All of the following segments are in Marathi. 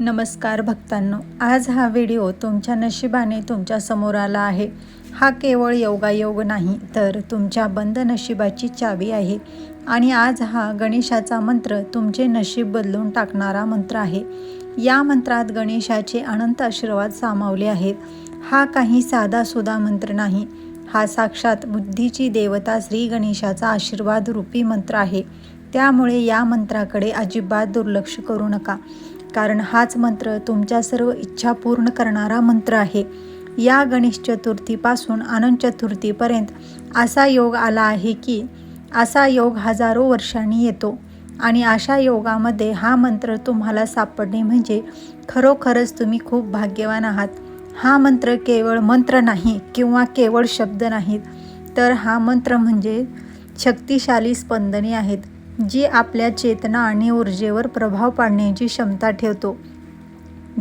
नमस्कार भक्तांनो आज हा व्हिडिओ तुमच्या नशिबाने तुमच्यासमोर आला आहे. हा केवळ योगायोग नाही तर तुमच्या बंद नशिबाची चावी आहे. आणि आज हा गणेशाचा मंत्र तुमचे नशीब बदलून टाकणारा मंत्र आहे. या मंत्रात गणेशाचे अनंत आशीर्वाद सामावले आहेत. हा काही साधासुधा मंत्र नाही. हा साक्षात बुद्धीची देवता श्री गणेशाचा आशीर्वाद रूपी मंत्र आहे. त्यामुळे या मंत्राकडे अजिबात दुर्लक्ष करू नका. कारण हाच मंत्र तुमच्या सर्व इच्छा पूर्ण करणारा मंत्र आहे. या गणेश चतुर्थीपासून अनंत चतुर्थीपर्यंत असा योग आला आहे की असा योग हजारो वर्षांनी येतो आणि अशा योगामध्ये हा मंत्र तुम्हाला सापडणे म्हणजे खरोखरच तुम्ही खूप भाग्यवान आहात. हा मंत्र केवळ मंत्र नाही किंवा केवळ शब्द नाहीत तर हा मंत्र म्हणजे शक्तिशाली स्पंदने आहेत. जी आपल्या चेतना आणि ऊर्जेवर प्रभाव पाडण्याची क्षमता ठेवतो.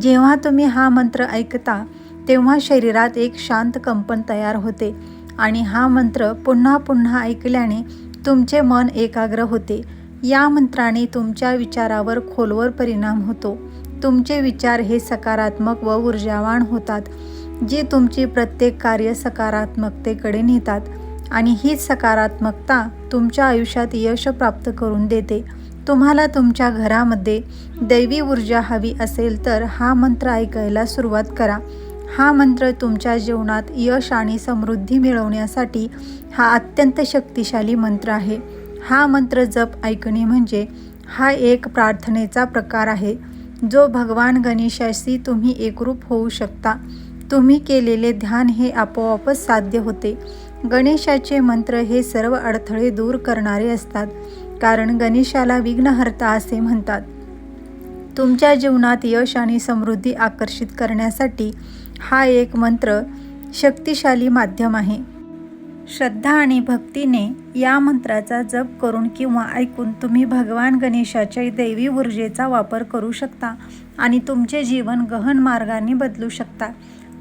जेव्हा तुम्ही हा मंत्र ऐकता तेव्हा शरीरात एक शांत कंपन तयार होते आणि हा मंत्र पुन्हा पुन्हा ऐकल्याने तुमचे मन एकाग्र होते. या मंत्राने तुमच्या विचारावर खोलवर परिणाम होतो. तुमचे विचार हे सकारात्मक व ऊर्जावान होतात जे तुमचे प्रत्येक कार्य सकारात्मकतेकडे नेतात. आणि हीच सकारात्मकता तुमच्या आयुष्यात यश प्राप्त करून देते. तुम्हाला तुमच्या घरामध्ये दैवी ऊर्जा हवी असेल तर हा मंत्र ऐकायला सुरुवात करा. हा मंत्र तुमच्या जीवनात यश आणि समृद्धी मिळवण्यासाठी हा अत्यंत शक्तिशाली मंत्र आहे. हा मंत्र जप ऐकणे म्हणजे हा एक प्रार्थनेचा प्रकार आहे जो भगवान गणेशाशी तुम्ही एकरूप होऊ शकता. तुम्ही केलेले ध्यान हे आपोआपच साध्य होते. गणेशाचे मंत्र हे सर्व अडथळे दूर करणारे असतात कारण गणेशाला विघ्नहर्ता असे म्हणतात. तुमच्या जीवनात यश आणि समृद्धी आकर्षित करण्यासाठी हा एक मंत्र शक्तिशाली माध्यम आहे. श्रद्धा आणि भक्तीने या मंत्राचा जप करून किंवा ऐकून तुम्ही भगवान गणेशाच्या दैवी ऊर्जेचा वापर करू शकता आणि तुमचे जीवन गहन मार्गाने बदलू शकता.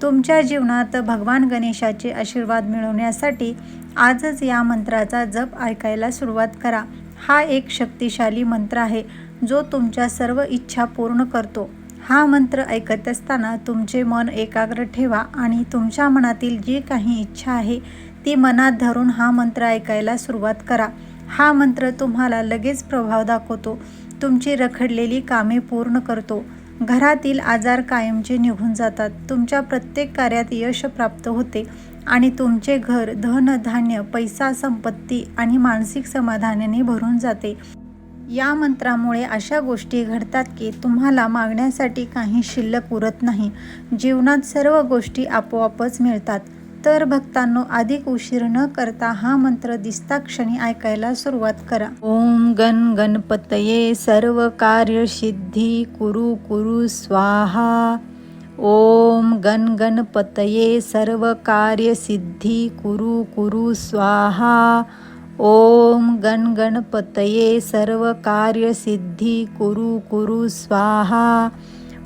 तुमच्या जीवनात भगवान गणेशाचे आशीर्वाद मिळवण्यासाठी आजच या मंत्राचा जप ऐकायला सुरुवात करा. हा एक शक्तिशाली मंत्र आहे जो तुमच्या सर्व इच्छा पूर्ण करतो. हा मंत्र ऐकत असताना तुमचे मन एकाग्र ठेवा आणि तुमच्या मनातील जी काही इच्छा आहे ती मनात धरून हा मंत्र ऐकायला सुरुवात करा. हा मंत्र तुम्हाला लगेच प्रभाव दाखवतो. तुमची रखडलेली कामे पूर्ण करतो. घरातील आजार कायमचे निघून जातात. तुमच्या प्रत्येक कार्यात यश प्राप्त होते आणि तुमचे घर धनधान्य पैसा संपत्ती आणि मानसिक समाधानाने भरून जाते. या मंत्रामुळे अशा गोष्टी घडतात की तुम्हाला मागण्यासाठी काही शिल्लक उरत नाही. जीवनात सर्व गोष्टी आपोआपच मिळतात. तर भक्तांनो अधिक उशीर न करता हा मंत्र दिसता क्षणी ऐकायला सुरुवात करा. ओम गण गणपतये सर्व कार्य सिद्धी कुरु कुरु स्वाहा. ओम गण गणपतये सर्व कार्य सिद्धी कुरु कुरु स्वाहा. ओम गण गणपतये सर्व कार्य सिद्धी कुरु कुरु स्वाहा.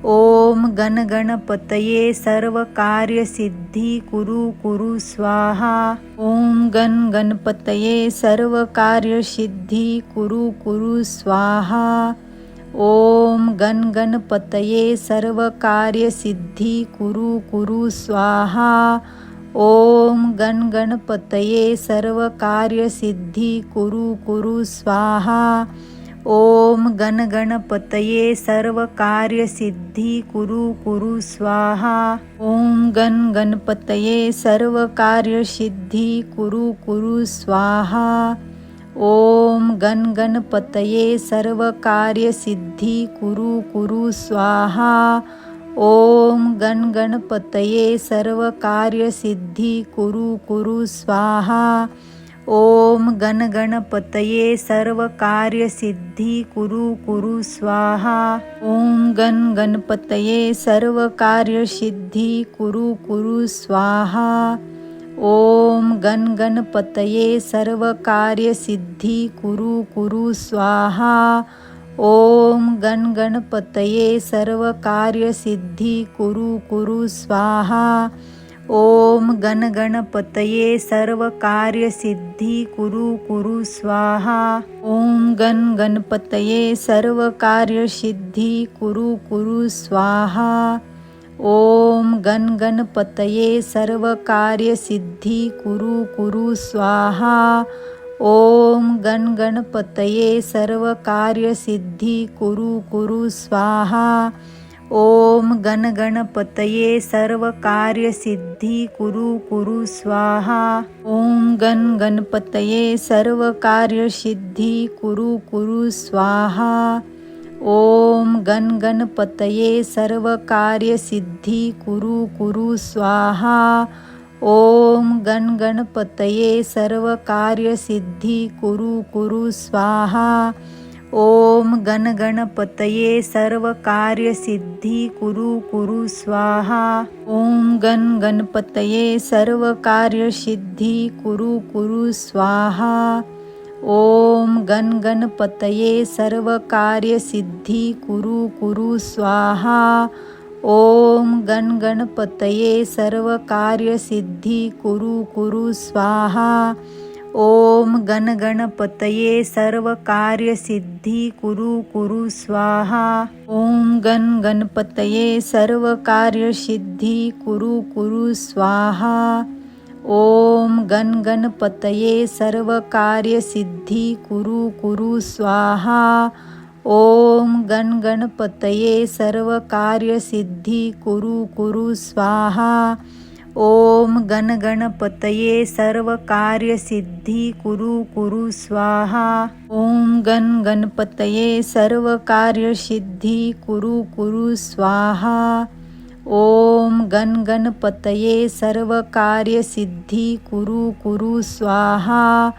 ओम गण गणपतये सर्व कार्य सिद्धी कुरु कुरु स्वाहा। ओम गण गणपतये सर्व कार्य सिद्धी कुरु कुरु स्वाहा। ओम गण गणपतये सर्व कार्य सिद्धी कुरु कुरु स्वाहा। ओम गण गणपतये सर्व कार्य सिद्धी कुरु कुरु स्वाहा। ओम गण गणपतये सर्व कार्य सिद्धी कुरु कुरु स्वाहा। ओम गण गणपतये सर्व कार्य सिद्धी कुरु कुरु स्वाहा। ओम गण गणपतये सर्व कार्य सिद्धी कुरु कुरु स्वाहा। ओम गण गणपतये सर्व कार्य सिद्धी कुरु कुरु स्वाहा। ओम गण गणपतये सर्व कार्य सिद्धी कुरु कुरु स्वाहा। ओम गण गणपतये सर्व कार्य सिद्धी कुरु कुरु स्वाहा। ओम गण गणपतये सर्व कार्य सिद्धी कुरु कुरु स्वाहा। ओम गण गणपतये सर्व कार्य सिद्धी कुरु कुरु स्वाहा। ओम गण गणपतये सर्व कार्यसिद्धी कुरु कुरु स्वाहा। ओम गण गणपतये सर्व कार्यसिद्धी कुरु कुरु स्वाहा। ओम गण गणपतये सर्व कार्यसिद्धी कुरु कुरु स्वाहा। ओम गण गणपतये सर्व कार्यसिद्धी कुरु कुरु स्वाहा। ओम गण गणपतये सर्व कार्यसिद्धी कुरु कुरु स्वाहा। ओम गण गणपतये सर्व कार्यसिद्धी कुरु कुरु स्वाहा। ओम गण गणपतये सर्व कार्यसिद्धी कुरु कुरु स्वाहा। ओम गण गणपतये सर्व कार्यसिद्धी कुरु कुरु स्वाहा। ओम गण गणपतये सर्व कार्यसिद्धी कुरु कुरु स्वाहा। ओम गण गणपतये सर्व कार्यसिद्धी कुरु कुरु स्वाहा। ओम गण गणपतये सर्व कार्यसिद्धी कुरु कुरु स्वाहा। ओम गण गणपतये सर्व कार्यसिद्धी कुरु कुरु स्वाहा। ओम गणगणपतये सर्व कार्यसिद्धी कुरु कुरु स्वाहा। ओम गण गणपतये सर्व कार्यसिद्धी कुरु कुरु स्वाहा। ओम गण गणपतये सर्व कार्यसिद्धी कुरु कुरु स्वाहा। ओम गण गणपतये सर्व कार्यसिद्धी कुरु कुरु स्वाहा। ओम गण गणपतये सर्व कार्यसिद्धी कुरु कुरु स्वाहा। ओम गण गणपतये सर्व कार्यसिद्धी कुरु कुरु स्वाहा। ओम गण गणपतये सर्व कार्यसिद्धी कुरु कुरु स्वाहा।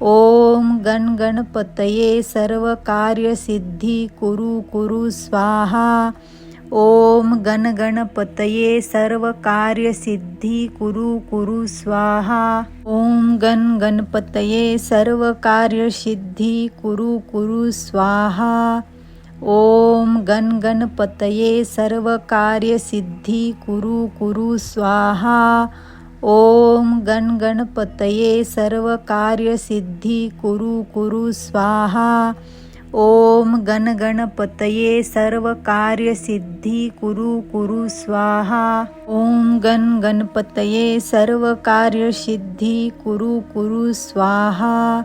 ओम गण गणपतये सर्व कार्यसिद्धी कुरु कुरु स्वाहा। ओम गण गणपतये सर्व कार्यसिद्धी कुरु कुरु स्वाहा। ओम गण गणपतये सर्व कार्यसिद्धी कुरु कुरु स्वाहा। ओम गण गणपतये सर्व कार्यसिद्धी कुरु कुरु स्वाहा। ओम गण गणपतये सर्व कार्यसिद्धी कुरु कुरु स्वाहा। ओम गणगणपतये गणपतये सर्व कुरु कुरु स्वाहा। ओम गण गणपतये सर्व कार्यसिद्धी कुरु कुरु स्वाहा।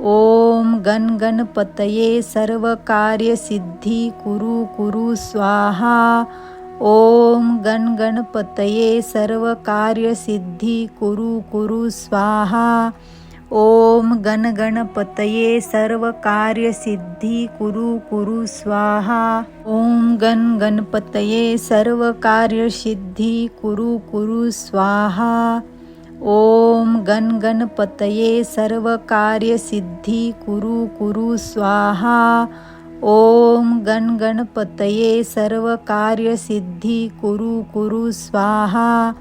ओम गण गणपतये सर्व कुरु कुरु स्वाहा। ओम गण गणपतये सर्व कुरु कुरु स्वाहा। ओम गणगणपतये सर्व कार्यसिद्धी कुरु कुरु स्वाहा. ओम गण गणपतये सर्व कार्यसिद्धी कुरु कुरु स्वाहा. ओम गण गणपतये सर्व कार्यसिद्धी कुरु कुरु स्वाहा. ओम गण गणपतये सर्व कार्यसिद्धी कुरु कुरु स्वाहा.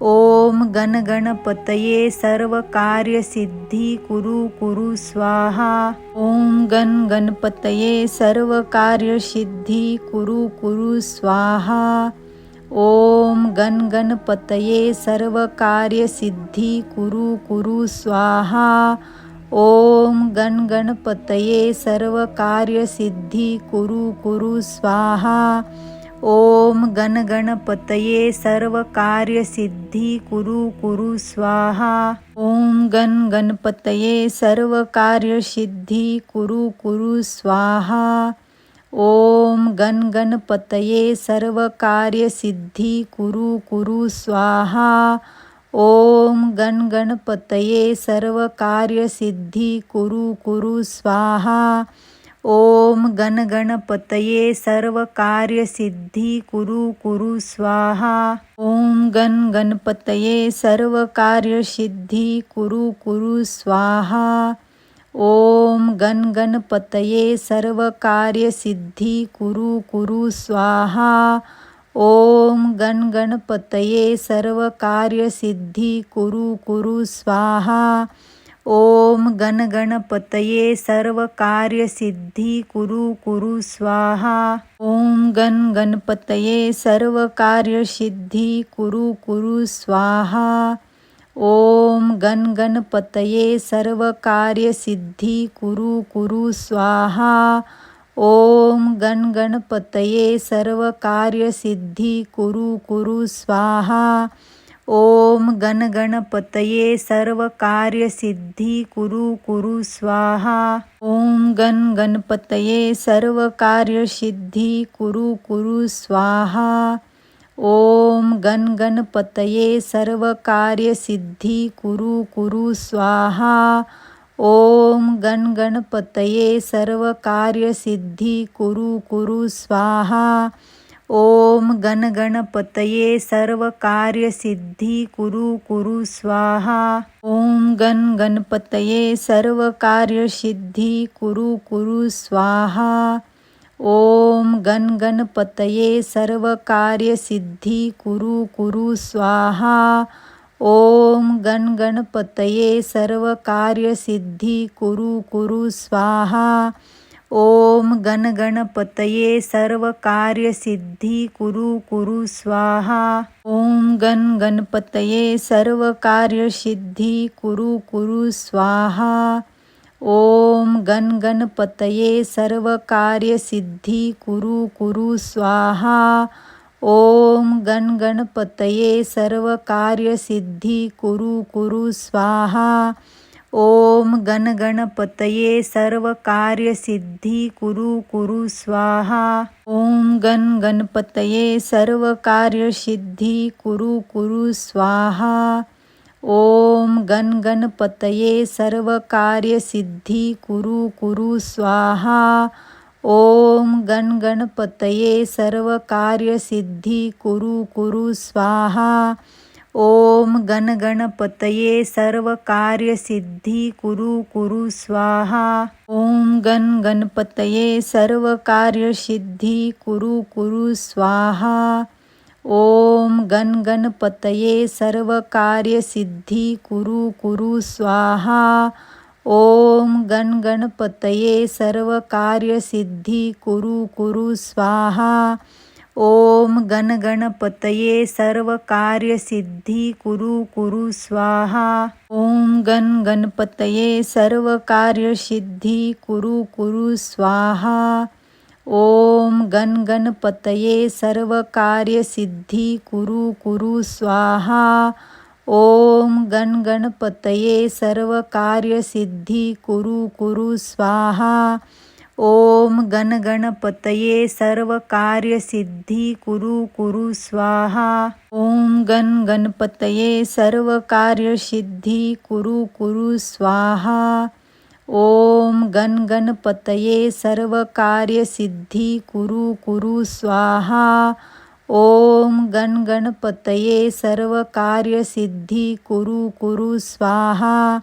ओम गण गणपतये सर्व कार्यसिद्धी कुरु कुरु स्वाहा। ओम गण गणपतये सर्व कार्यसिद्धी कुरु कुरु स्वाहा। ओम गण गणपतये सर्व कार्यसिद्धी कुरु कुरु स्वाहा। ओम गण गणपतये सर्व कार्यसिद्धी कुरु कुरु स्वाहा। ओम गणगणपतये सर्व कार्यसिद्धी कुरु कुरु स्वाहा। ओम गण गणपतये सर्व कार्यसिद्धी कुरु कुरु स्वाहा। ओम गण गणपतये सर्व कार्यसिद्धी कुरु कुरु स्वाहा। ओम गण गणपतये सर्व कार्यसिद्धी कुरु कुरु स्वाहा। ओम गण गणपतये सर्व कार्यसिद्धी कुरु कुरु स्वाहा। ओम गण गणपतये सर्व कार्यसिद्धी कुरु कुरु स्वाहा। ओम गण गणपतये सर्व कार्यसिद्धी कुरु कुरु स्वाहा। ओम गण गणपतये सर्व कार्यसिद्धी कुरु कुरु स्वाहा। ओम गण गणपतये सर्व कार्यसिद्धी कुरु कुरु स्वाहा। ओम गण गणपतये सर्व कार्यसिद्धी कुरु कुरु स्वाहा। ओम गण गणपतये सर्व कार्यसिद्धी कुरु कुरु स्वाहा। ओम गण गणपतये सर्व कार्यसिद्धी कुरु कुरु स्वाहा। ओम गण गणपतये सर्व कार्यसिद्धी कुरु कुरु स्वाहा। ओम गण गणपतये सर्व कार्यसिद्धी कुरु कुरु स्वाहा। ओम गण गणपतये सर्व कार्यसिद्धी कुरु कुरु स्वाहा। ओम गण गणपतये सर्व कार्यसिद्धी कुरु कुरु स्वाहा। ओम गणगणपतये सर्व कार्यसिद्धी कुरु कुरु स्वाहा. ओम गण गणपतये सर्व कार्यसिद्धी कुरु कुरु स्वाहा. ओम गण गणपतये सर्व कार्यसिद्धी कुरु कुरु स्वाहा. ओम गण गणपतये सर्व कार्यसिद्धी कुरु कुरु स्वाहा. ओम गण गणपतये सर्व कार्यसिद्धी कुरु कुरु स्वाहा। ओम गण गणपतये सर्व कार्यसिद्धी कुरु कुरु स्वाहा। ओम गण गणपतये सर्व कार्यसिद्धी कुरु कुरु स्वाहा। ओम गण गणपतये सर्व कार्यसिद्धी कुरु कुरु स्वाहा। ओम गण गणपतये सर्व कार्यसिद्धी कुरु कुरु स्वाहा। ओम गण गणपतये सर्व कार्यसिद्धी कुरु कुरु स्वाहा। ओम गण गणपतये सर्व कार्यसिद्धी कुरु कुरु स्वाहा। ओम गण गणपतये सर्व कार्यसिद्धी कुरु कुरु स्वाहा। ओम गण गणपतये सर्व कार्यसिद्धी कुरु कुरु स्वाहा। ओम गण गणपतये सर्व कार्यसिद्धी कुरु कुरु स्वाहा। ओम गण गणपतये सर्व कार्यसिद्धी कुरु कुरु स्वाहा। ओम गण गणपतये सर्व कार्यसिद्धी कुरु कुरु स्वाहा। ओम गण गणपतये सर्व कुरु कुरु स्वाहा। ओम गण गणपतये सर्व कार्यसिद्धी कुरु कुरु स्वाहा। ओम गण गणपतये सर्व कुरु कुरु स्वाहा। ओम गण गणपतये सर्व कुरु कुरु स्वाहा। ओम गणगणपतये सर्व कार्यसिद्धी कुरु कुरु स्वाहा। ओम गण गणपतये सर्व कार्यसिद्धी कुरु कुरु स्वाहा। ओम गण गणपतये सर्व कार्यसिद्धी कुरु कुरु स्वाहा। ओम गण गणपतये सर्व कार्यसिद्धी कुरु कुरु स्वाहा।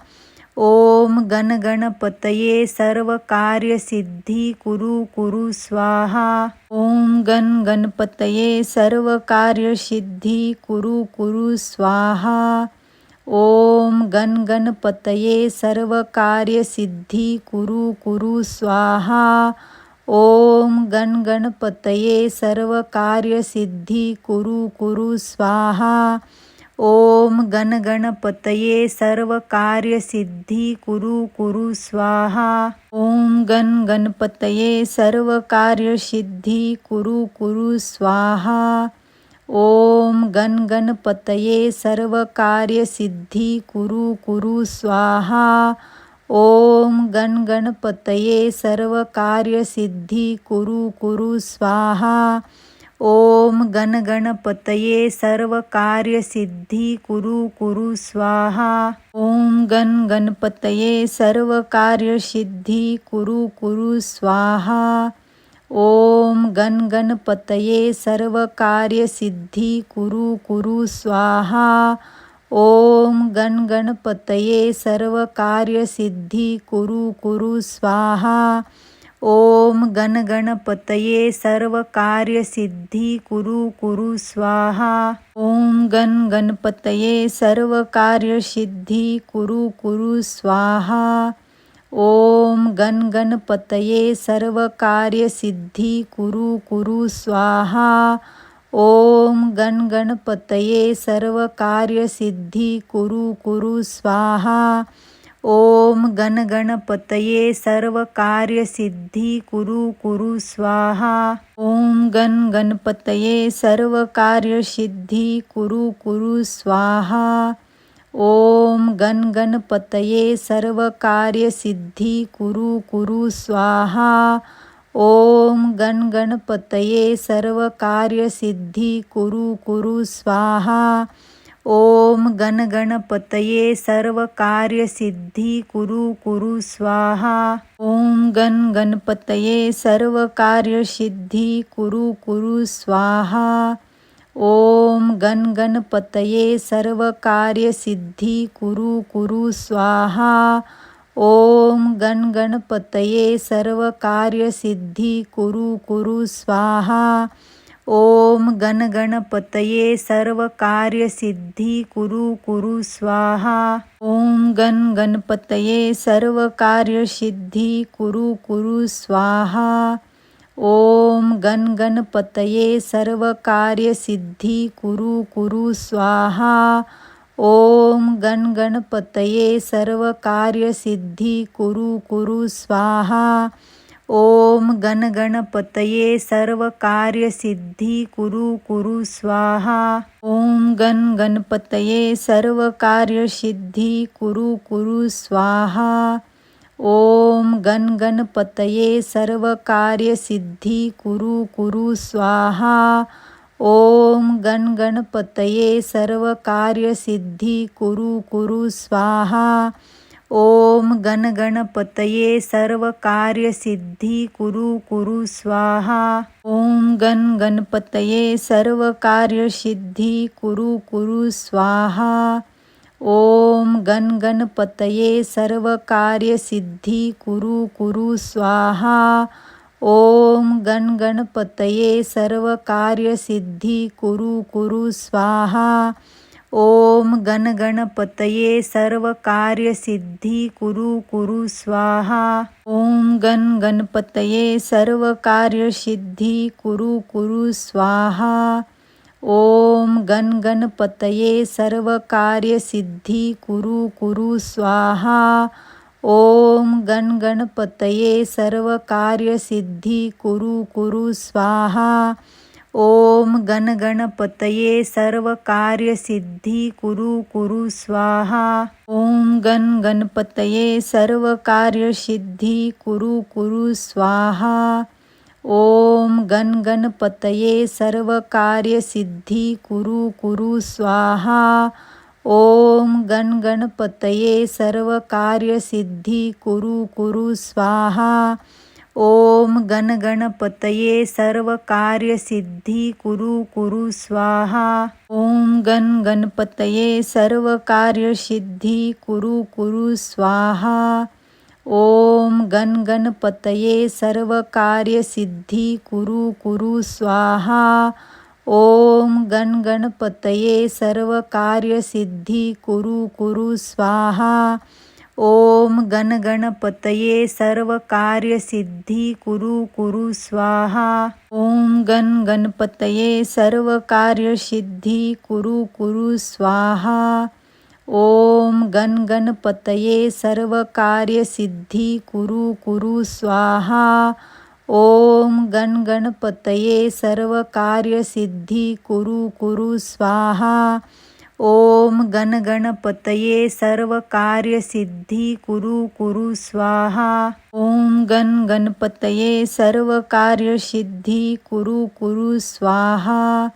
ओम गण गणपतये सर्व कार्यसिद्धी कुरु कुरु स्वाहा। ओम गण गणपतये सर्व कार्यसिद्धी कुरु कुरु स्वाहा। ओम गण गणपतये सर्व कार्यसिद्धी कुरु कुरु स्वाहा। ओम गण गणपतये सर्व कार्यसिद्धी कुरु कुरु स्वाहा। ओम गण गणपतये सर्व कार्यसिद्धी कुरु कुरु स्वाहा। ओम गण गणपतये सर्व कार्यसिद्धी कुरु कुरु स्वाहा। ओम गण गणपतये सर्व कार्यसिद्धी कुरु कुरु स्वाहा। ओम गण गणपतये सर्व कार्यसिद्धी कुरु कुरु स्वाहा। ओम गण गणपतये सर्व कुरु कुरु स्वाहा। ओम गण गणपतये सर्व कार्यसिद्धी कुरु कुरु स्वाहा। ओम गण गणपतये सर्व कुरु कुरु स्वाहा। ओम गण गणपतये सर्व कुरु कुरु स्वाहा। ओम गण गणपतये सर्व कार्यसिद्धी कुरु कुरु स्वाहा। ओम गण गणपतये सर्व कार्यसिद्धी कुरु कुरु स्वाहा। ओम गण गणपतये सर्व कार्यसिद्धी कुरु कुरु स्वाहा। ओम गण गणपतये सर्व कार्यसिद्धी कुरु कुरु स्वाहा। ओम गण गणपतये सर्व कुरु कुरु स्वाहा। ओम गण गणपतये सर्व कार्यसिद्धी कुरु कुरु स्वाहा। ओम गण गणपतये सर्व कुरु कुरु स्वाहा। ओम गण गणपतये सर्व कुरु कुरु स्वाहा। ओम गणगणपतये सर्व कार्यसिद्धी कुरु कुरु स्वाहा। ओम गण गणपतये सर्व कार्यसिद्धी कुरु कुरु स्वाहा। ओम गण गणपतये सर्व कार्यसिद्धी कुरु कुरु स्वाहा। ओम गण गणपतये सर्व कार्यसिद्धी कुरु कुरु स्वाहा। ओम गण गणपतये सर्व कार्यसिद्धी कुरु कुरु स्वाहा। ओम गण गणपतये सर्व कार्यसिद्धी कुरु कुरु स्वाहा। ओम गण गणपतये सर्व कार्यसिद्धी कुरु कुरु स्वाहा। ओम गण गणपतये सर्व कार्यसिद्धी कुरु कुरु स्वाहा। ओम गण गणपतये सर्व कार्यसिद्धी कुरु कुरु स्वाहा ओम गण गणपतये सर्व कार्यसिद्धी कुरु कुरु स्वाहा ओम गण गणपतये सर्व कार्यसिद्धी कुरु कुरु स्वाहा ओम गण गणपतये सर्व कार्यसिद्धी कुरु कुरु स्वाहा ओम गण गणपतये सर्व कार्यसिद्धी कुरु कुरु स्वाहा। ओम गण गणपतये सर्व कार्यसिद्धी कुरु कुरु स्वाहा। ओम गण गणपतये सर्व कार्यसिद्धी कुरु कुरु स्वाहा। ओम गण गणपतये सर्व कार्यसिद्धी कुरु कुरु स्वाहा। ओम गण गणपतये सर्व कार्यसिद्धी कुरु कुरु स्वाहा। ओम गण गणपतये सर्व कार्यसिद्धी कुरु कुरु स्वाहा। ओम गण गणपतये सर्व कार्यसिद्धी कुरु कुरु स्वाहा। ओम गण गणपतये सर्व कार्यसिद्धी कुरु कुरु स्वाहा। ओम गण गणपतये सर्व कुरु कुरु स्वाहा। ओम गण गणपतये सर्व कार्यसिद्धी कुरु कुरु स्वाहा। ओम गण गणपतये सर्व कुरु कुरु स्वाहा। ओम गण गणपतये सर्व कुरु कुरु स्वाहा। ओम गण गणपतये सर्व कार्यसिद्धी कुरु कुरु स्वाहा। ओम गण गणपतये सर्व कार्यसिद्धी कुरु कुरु स्वाहा। ओम गण गणपतये सर्व कार्यसिद्धी कुरु कुरु स्वाहा। ओम गण गणपतये सर्व कार्यसिद्धी कुरु कुरु स्वाहा। ओम गण गणपतये सर्व कार्यसिद्धी कुरु कुरु स्वाहा। ओम गण गणपतये सर्व कार्यसिद्धी कुरु कुरु स्वाहा। ओम गण गणपतये सर्व कार्यसिद्धी कुरु कुरु स्वाहा। ओम गण गणपतये सर्व कार्यसिद्धी कुरु कुरु स्वाहा। ओम गणगणपतये सर्व कार्यसिद्धी कुरु कुरु स्वाहा। ओम गण गणपतये सर्व कार्यसिद्धी कुरु कुरु स्वाहा।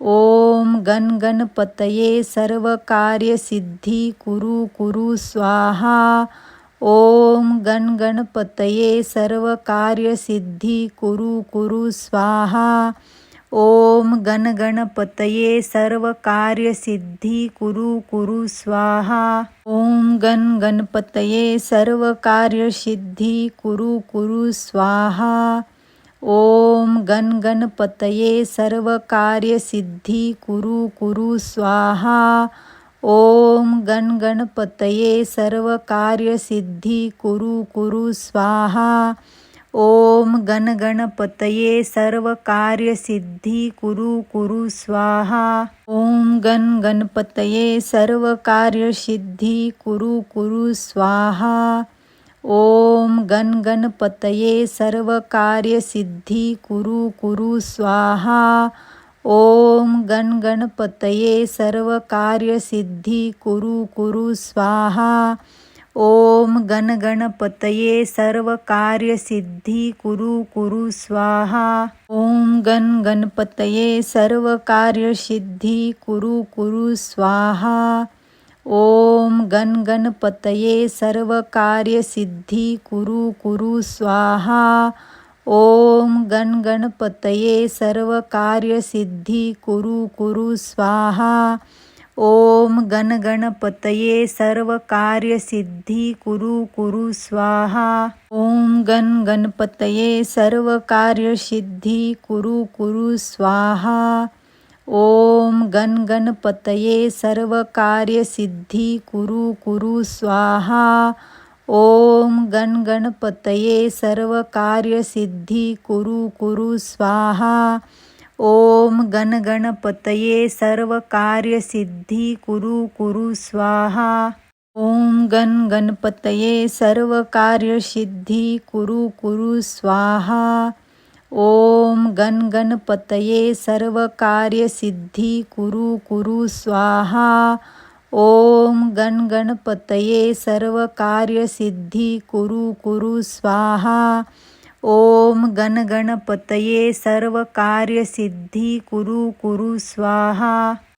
ओम गण गणपतये सर्व कार्यसिद्धी कुरु कुरु स्वाहा। ओम गण गणपतये सर्व कार्यसिद्धी कुरु कुरु स्वाहा। ओम गण गणपतये सर्व कार्यसिद्धी कुरु कुरु स्वाहा। ओम गण गणपतये सर्व कार्यसिद्धी कुरु कुरु स्वाहा। ओम गण गणपतये सर्व कार्यसिद्धी कुरु कुरु स्वाहा। ओम गण गणपतये सर्व कार्यसिद्धी कुरु कुरु स्वाहा। ओम गण गणपतये सर्व कार्यसिद्धी कुरु कुरु स्वाहा। ओम गण गणपतये सर्व कार्यसिद्धी कुरु कुरु स्वाहा। ओम गण गणपतये सर्व कार्यसिद्धी कुरु कुरु स्वाहा। ओम गण गणपतये सर्व कार्यसिद्धी कुरु कुरु स्वाहा। ओम गण गणपतये सर्व कार्यसिद्धी कुरु कुरु स्वाहा। ओम गण गणपतये सर्व कार्यसिद्धी कुरु कुरु स्वाहा। ओम गण गणपतये सर्व कार्यसिद्धी कुरु कुरु स्वाहा। ओम गण गणपतये सर्व कार्यसिद्धी कुरु कुरु स्वाहा। ओम गणगणपतये सर्व कार्यसिद्धी कुरु कुरु स्वाहा. ओम गण गणपतये सर्व कार्यसिद्धी कुरु कुरु स्वाहा. ओम गण गणपतये सर्व कार्यसिद्धी कुरु कुरु स्वाहा. ओम गण गणपतये सर्व कार्यसिद्धी कुरु कुरु स्वाहा. ओम गण गणपतये सर्व कार्यसिद्धी कुरु कुरु स्वाहा। ओम गण गणपतये सर्व कार्यसिद्धी कुरु कुरु स्वाहा। ओम गण गणपतये सर्व कार्यसिद्धी कुरु कुरु स्वाहा। ओम गण गणपतये सर्व कार्यसिद्धी कुरु कुरु स्वाहा। ओम गण गणपतये सर्व कुरु कुरु स्वाहा